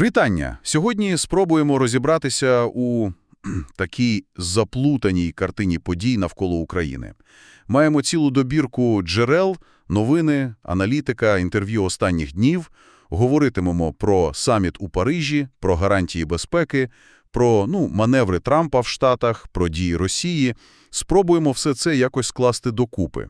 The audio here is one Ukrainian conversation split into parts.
Вітання! Сьогодні спробуємо розібратися у такій заплутаній картині подій навколо України. Маємо цілу добірку джерел, новини, аналітика, інтерв'ю останніх днів. Говоритимемо про саміт у Парижі, про гарантії безпеки, про ну, маневри Трампа в Штатах, про дії Росії. Спробуємо все це якось скласти докупи.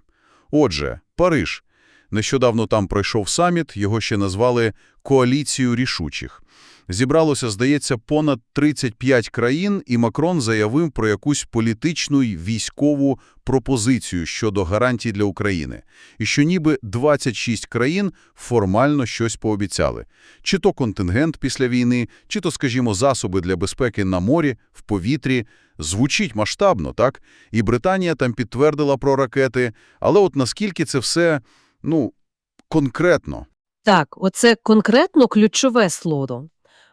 Отже, Париж. Нещодавно там пройшов саміт, його ще назвали «Коаліцією рішучих». Зібралося, здається, понад 35 країн, і Макрон заявив про якусь політичну й військову пропозицію щодо гарантій для України. І що ніби 26 країн формально щось пообіцяли. Чи то контингент після війни, чи то, скажімо, засоби для безпеки на морі, в повітрі. Звучить масштабно, так? І Британія там підтвердила про ракети. Але от наскільки це все, ну, конкретно? Так, оце конкретно ключове слово.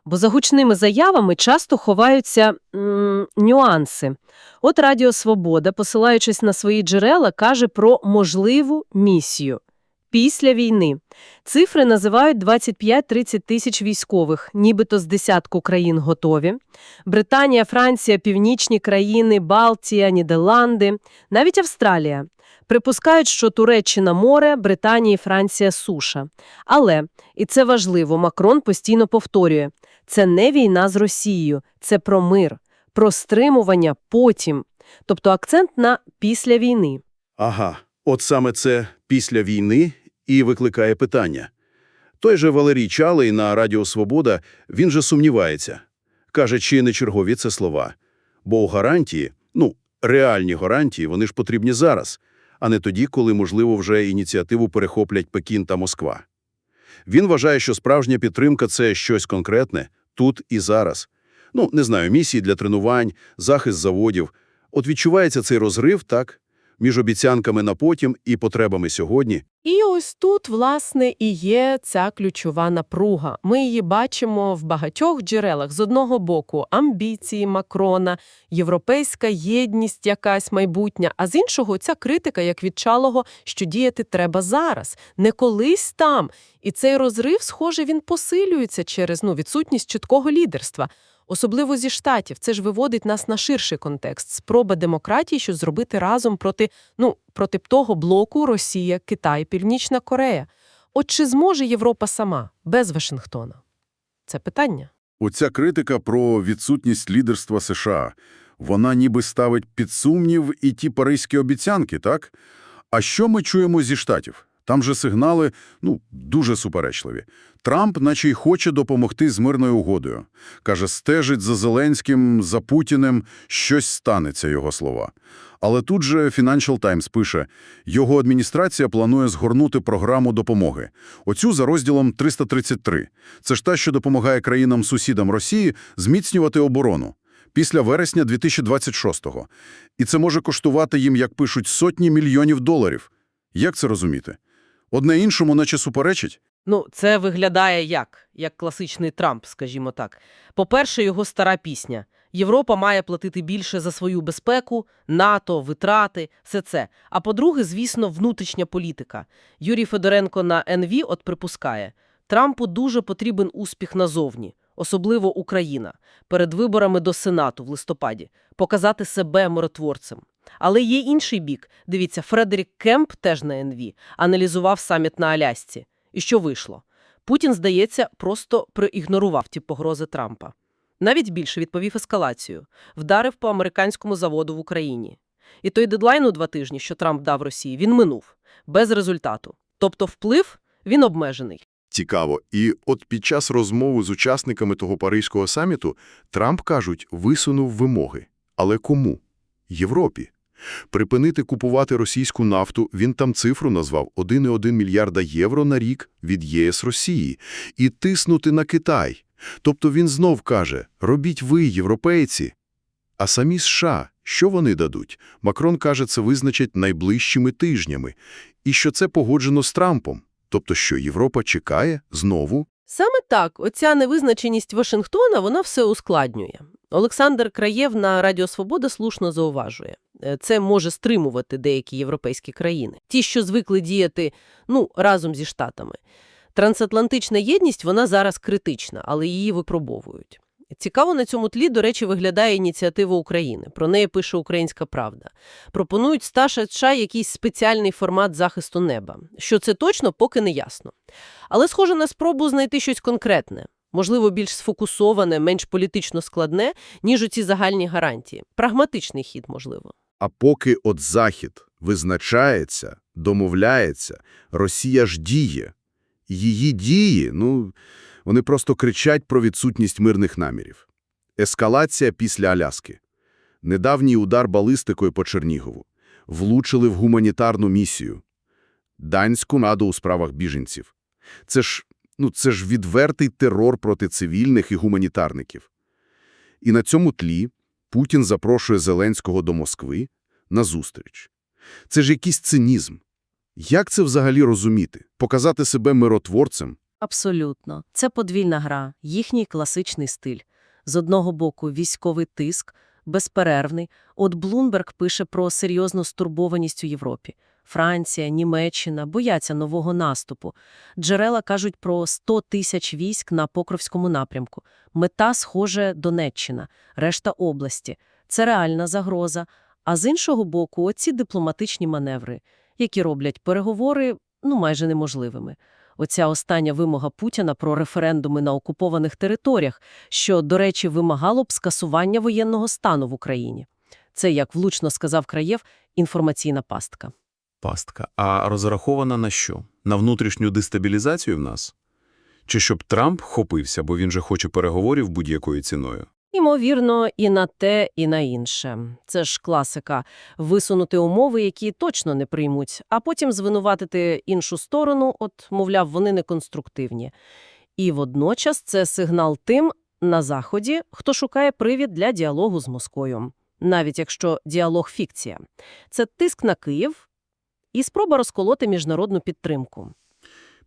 Бо за гучними заявами часто ховаються м, нюанси. От Радіо Свобода, посилаючись на свої джерела, каже про можливу місію після війни. Цифри називають 25-30 тисяч військових, нібито з десятку країн готові. Британія, Франція, північні країни, Балтія, Нідерланди, навіть Австралія. Припускають, що Туреччина – море, Британія і Франція – суша. Але, і це важливо, Макрон постійно повторює, це не війна з Росією, це про мир, про стримування потім. Тобто акцент на після війни. Ага, от саме це після війни і викликає питання. Той же Валерій Чалий на Радіо Свобода, він же сумнівається. Каже, чи не чергові це слова. Бо у гарантії, ну, реальні гарантії, вони ж потрібні зараз, а не тоді, коли, можливо, вже ініціативу перехоплять Пекін та Москва. Він вважає, що справжня підтримка – це щось конкретне, тут і зараз. Ну, не знаю, місії для тренувань, захист заводів. От відчувається цей розрив, так, між обіцянками на потім і потребами сьогодні. І ось тут, власне, і є ця ключова напруга. Ми її бачимо в багатьох джерелах. З одного боку – амбіції Макрона, європейська єдність якась майбутня, а з іншого – ця критика, як відчалого, що діяти треба зараз, не колись там. І цей розрив, схоже, він посилюється через ну, відсутність чіткого лідерства. Особливо зі Штатів. Це ж виводить нас на ширший контекст. Спроба демократії, що зробити разом проти, ну, проти того блоку Росія, Китай, Північна Корея. От чи зможе Європа сама, без Вашингтона? Це питання. Оця критика про відсутність лідерства США, вона ніби ставить під сумнів і ті паризькі обіцянки, так? А що ми чуємо зі Штатів? Там же сигнали, ну, дуже суперечливі. Трамп наче й хоче допомогти з мирною угодою. Каже, стежить за Зеленським, за Путіним, щось станеться, його слова. Але тут же Financial Times пише, його адміністрація планує згорнути програму допомоги. Оцю за розділом 333. Це ж та, що допомагає країнам-сусідам Росії зміцнювати оборону. Після вересня 2026-го. І це може коштувати їм, як пишуть, сотні мільйонів доларів. Як це розуміти? Одне іншому наче суперечить? Ну, це виглядає як? Як класичний Трамп, скажімо так. По-перше, його стара пісня. Європа має платити більше за свою безпеку, НАТО, витрати, все це. А по-друге, звісно, внутрішня політика. Юрій Федоренко на НВ от припускає, Трампу дуже потрібен успіх назовні, особливо Україна, перед виборами до Сенату в листопаді, показати себе миротворцем. Але є інший бік. Дивіться, Фредерік Кемп, теж на НВ, аналізував саміт на Алясці. І що вийшло? Путін, здається, просто проігнорував ті погрози Трампа. Навіть більше відповів ескалацію. Вдарив по американському заводу в Україні. І той дедлайн у два тижні, що Трамп дав Росії, він минув. Без результату. Тобто вплив, він обмежений. Цікаво. І от під час розмови з учасниками того паризького саміту Трамп, кажуть, висунув вимоги. Але кому? Європі. Припинити купувати російську нафту, він там цифру назвав 1,1 мільярда євро на рік від ЄС Росії, і тиснути на Китай. Тобто він знов каже, робіть ви, європейці. А самі США, що вони дадуть? Макрон каже, це визначать найближчими тижнями. І що це погоджено з Трампом. Тобто що, Європа чекає знову? Саме так, оця невизначеність Вашингтона, вона все ускладнює. Олександр Краєв на Радіо Свобода слушно зауважує. е, Це може стримувати деякі європейські країни. Ті, що звикли діяти ну, разом зі Штатами. Трансатлантична єдність, вона зараз критична, але її випробовують. Цікаво на цьому тлі, до речі, виглядає ініціатива України. Про неї пише «Українська правда». Пропонують Сташа США якийсь спеціальний формат захисту неба. Що це точно, поки не ясно. Але схоже на спробу знайти щось конкретне. Можливо, більш сфокусоване, менш політично складне, ніж оці загальні гарантії. Прагматичний хід, можливо. А поки от Захід визначається, домовляється, Росія ж діє. Її дії, ну, вони просто кричать про відсутність мирних намірів. Ескалація після Аляски. Недавній удар балістикою по Чернігову. Влучили в гуманітарну місію. Данську наду у справах біженців. Це ж, ну, це ж відвертий терор проти цивільних і гуманітарників. І на цьому тлі Путін запрошує Зеленського до Москви на зустріч. Це ж якийсь цинізм. Як це взагалі розуміти? Показати себе миротворцем? Абсолютно. Це подвійна гра, їхній класичний стиль. З одного боку військовий тиск, безперервний. От Блумберг пише про серйозну стурбованість у Європі. Франція, Німеччина бояться нового наступу. Джерела кажуть про 100 тисяч військ на Покровському напрямку. Мета, схоже, Донеччина, решта області. Це реальна загроза. А з іншого боку, оці дипломатичні маневри, які роблять переговори, ну, майже неможливими. Оця остання вимога Путіна про референдуми на окупованих територіях, що, до речі, вимагало б скасування воєнного стану в Україні. Це, як влучно сказав Краєв, інформаційна пастка. Пастка. А розрахована на що? На внутрішню дестабілізацію в нас? Чи щоб Трамп хопився, бо він же хоче переговорів будь-якою ціною? Імовірно, і на те, і на інше. Це ж класика – висунути умови, які точно не приймуть, а потім звинуватити іншу сторону, от, мовляв, вони неконструктивні. І водночас це сигнал тим на Заході, хто шукає привід для діалогу з Москвою. Навіть якщо діалог – фікція. Це тиск на Київ і спроба розколоти міжнародну підтримку.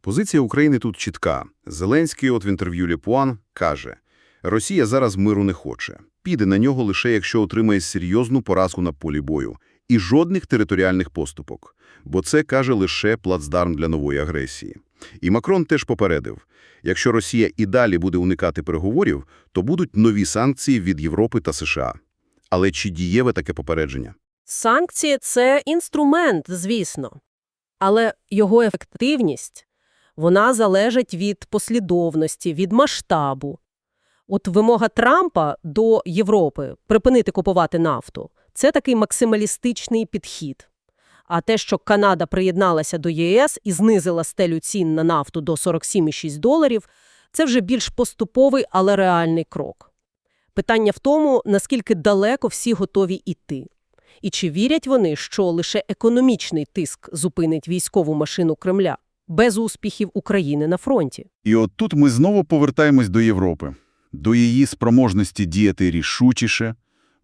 Позиція України тут чітка. Зеленський от в інтерв'ю Ліпуан каже, Росія зараз миру не хоче. Піде на нього лише якщо отримає серйозну поразку на полі бою. І жодних територіальних поступок. Бо це, каже, лише плацдарм для нової агресії. І Макрон теж попередив, якщо Росія і далі буде уникати переговорів, то будуть нові санкції від Європи та США. Але чи дієве таке попередження? Санкції – це інструмент, звісно. Але його ефективність, вона залежить від послідовності, від масштабу. От вимога Трампа до Європи припинити купувати нафту – це такий максималістичний підхід. А те, що Канада приєдналася до ЄС і знизила стелю цін на нафту до 47,6 доларів – це вже більш поступовий, але реальний крок. Питання в тому, наскільки далеко всі готові йти. І чи вірять вони, що лише економічний тиск зупинить військову машину Кремля без успіхів України на фронті? І от тут ми знову повертаємось до Європи, до її спроможності діяти рішучіше,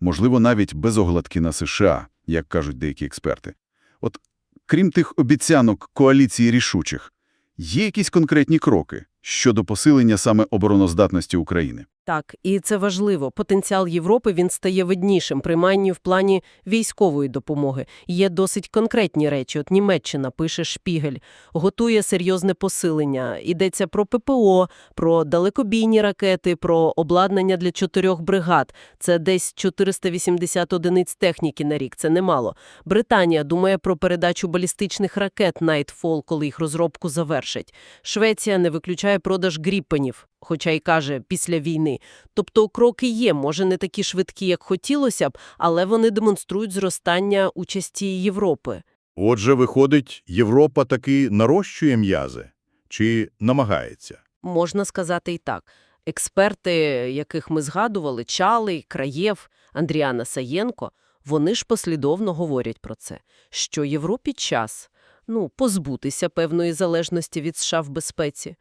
можливо, навіть без оглядки на США, як кажуть деякі експерти. От крім тих обіцянок коаліції рішучих, є якісь конкретні кроки щодо посилення саме обороноздатності України? Так, і це важливо. Потенціал Європи він стає виднішим, принаймні в плані військової допомоги. Є досить конкретні речі. От Німеччина, пише Шпігель, готує серйозне посилення. Йдеться про ППО, про далекобійні ракети, про обладнання для чотирьох бригад. Це десь 480 одиниць техніки на рік, це немало. Британія думає про передачу балістичних ракет Nightfall, коли їх розробку завершать. Швеція не виключає продаж гріпенів, хоча й каже, після війни. Тобто кроки є, може не такі швидкі, як хотілося б, але вони демонструють зростання участі Європи. Отже, виходить, Європа таки нарощує м'язи? Чи намагається? Можна сказати і так. Експерти, яких ми згадували, Чалий, Краєв, Андріана Саєнко, вони ж послідовно говорять про це, що Європі час, ну, позбутися певної залежності від США в безпеці,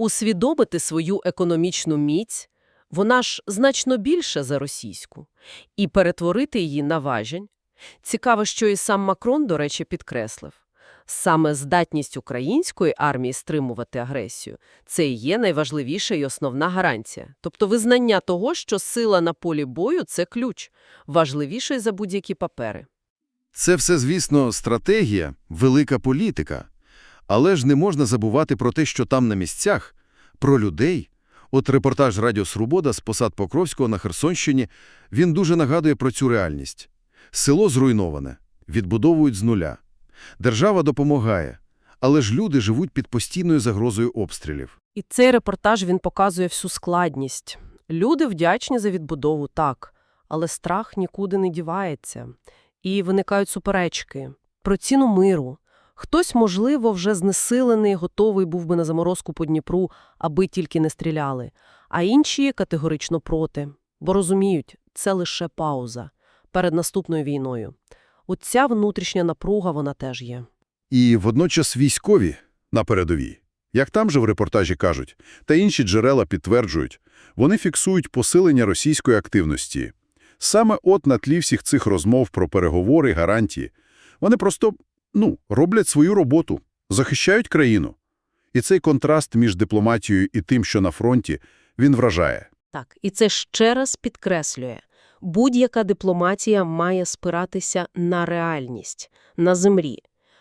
усвідомити свою економічну міць, вона ж значно більша за російську, і перетворити її на важень. Цікаво, що і сам Макрон, до речі, підкреслив. Саме здатність української армії стримувати агресію – це і є найважливіша і основна гарантія. Тобто визнання того, що сила на полі бою – це ключ, важливіший за будь-які папери. Це все, звісно, стратегія, велика політика. Але ж не можна забувати про те, що там на місцях, про людей. От репортаж Радіо Свобода з посад Покровського на Херсонщині, він дуже нагадує про цю реальність. Село зруйноване, відбудовують з нуля. Держава допомагає, але ж люди живуть під постійною загрозою обстрілів. І цей репортаж він показує всю складність. Люди вдячні за відбудову, так, але страх нікуди не дівається. І виникають суперечки про ціну миру. Хтось, можливо, вже знесилений, готовий був би на заморозку по Дніпру, аби тільки не стріляли, а інші категорично проти, бо розуміють, це лише пауза перед наступною війною. Оця внутрішня напруга вона теж є. І водночас військові на передовій. Як там же в репортажі кажуть, та інші джерела підтверджують, вони фіксують посилення російської активності. Саме от на тлі всіх цих розмов про переговори, гарантії. Вони просто, ну, роблять свою роботу, захищають країну. І цей контраст між дипломатією і тим, що на фронті, він вражає. Так, і це ще раз підкреслює. Будь-яка дипломатія має спиратися на реальність, на землі.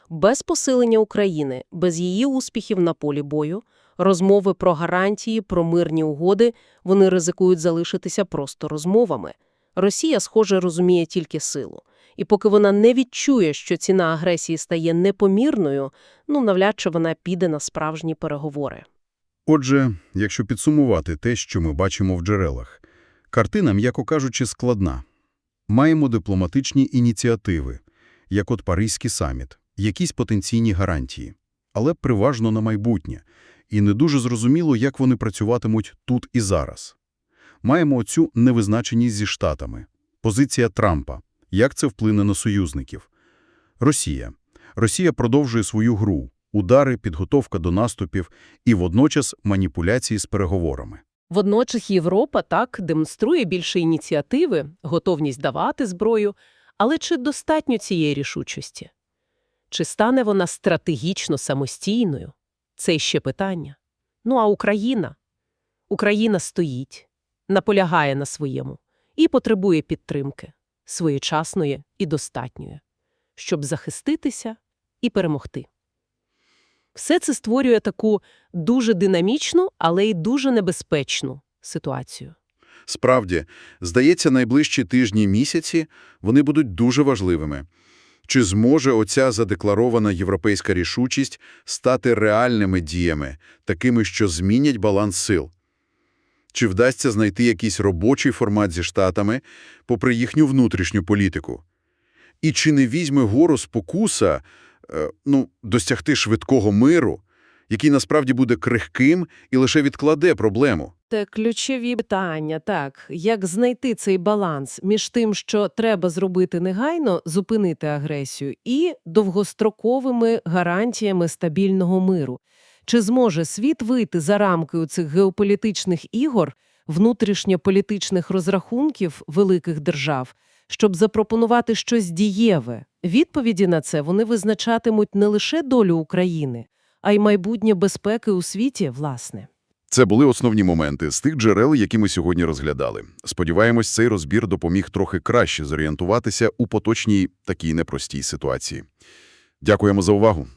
Без посилення України, без її успіхів на полі бою, розмови про гарантії, про мирні угоди, вони ризикують залишитися просто розмовами. Росія, схоже, розуміє тільки силу. І поки вона не відчує, що ціна агресії стає непомірною, ну, навряд чи вона піде на справжні переговори. Отже, якщо підсумувати те, що ми бачимо в джерелах, картина, м'яко кажучи, складна. Маємо дипломатичні ініціативи, як от Паризький саміт, якісь потенційні гарантії, але переважно на майбутнє, і не дуже зрозуміло, як вони працюватимуть тут і зараз. Маємо оцю невизначеність зі Штатами, позиція Трампа, як це вплине на союзників. Росія. Росія продовжує свою гру, удари, підготовка до наступів і водночас маніпуляції з переговорами. Водночас Європа так демонструє більше ініціативи, готовність давати зброю, але чи достатньо цієї рішучості? Чи стане вона стратегічно самостійною? Це ще питання. Ну а Україна? Україна стоїть, наполягає на своєму і потребує підтримки, своєчасної і достатньої, щоб захиститися і перемогти. Все це створює таку дуже динамічну, але й дуже небезпечну ситуацію. Справді, здається, найближчі тижні місяці вони будуть дуже важливими. Чи зможе оця задекларована європейська рішучість стати реальними діями, такими, що змінять баланс сил? Чи вдасться знайти якийсь робочий формат зі Штатами, попри їхню внутрішню політику? І чи не візьме гору спокуса, е, ну, досягти швидкого миру, який насправді буде крихким і лише відкладе проблему? Це ключові питання, так. Як знайти цей баланс між тим, що треба зробити негайно, зупинити агресію, і довгостроковими гарантіями стабільного миру? Чи зможе світ вийти за рамки у цих геополітичних ігор, внутрішньополітичних розрахунків великих держав, щоб запропонувати щось дієве? Відповіді на це вони визначатимуть не лише долю України, а й майбутнє безпеки у світі, власне. Це були основні моменти з тих джерел, які ми сьогодні розглядали. Сподіваємось, цей розбір допоміг трохи краще зорієнтуватися у поточній такій непростій ситуації. Дякуємо за увагу.